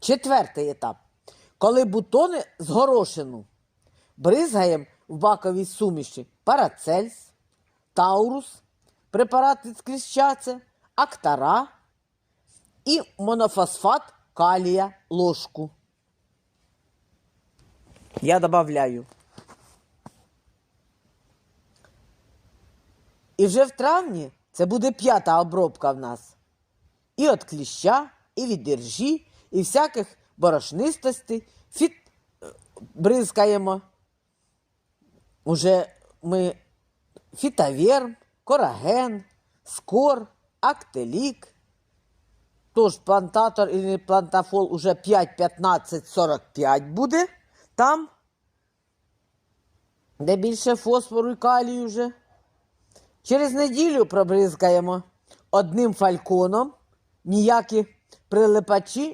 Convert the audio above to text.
Четвертий етап. Коли бутони з горошину бризгаємо в баковій суміші парацельс, таурус, препарат від кліщаця, актара і монофосфат калія ложку. Я додаю. І вже в травні це буде п'ята обробка в нас. І від кліща, і від іржі, і всяких борошнистостей. Фіт е, бризкаємо. Уже ми фітаверм, кораген, скор, актелік. Тож плантатор і плантафол уже 5, 15, 45 буде там, де більше фосфору і калію вже. Через неділю пробризкаємо одним фальконом, ніякі прилипачі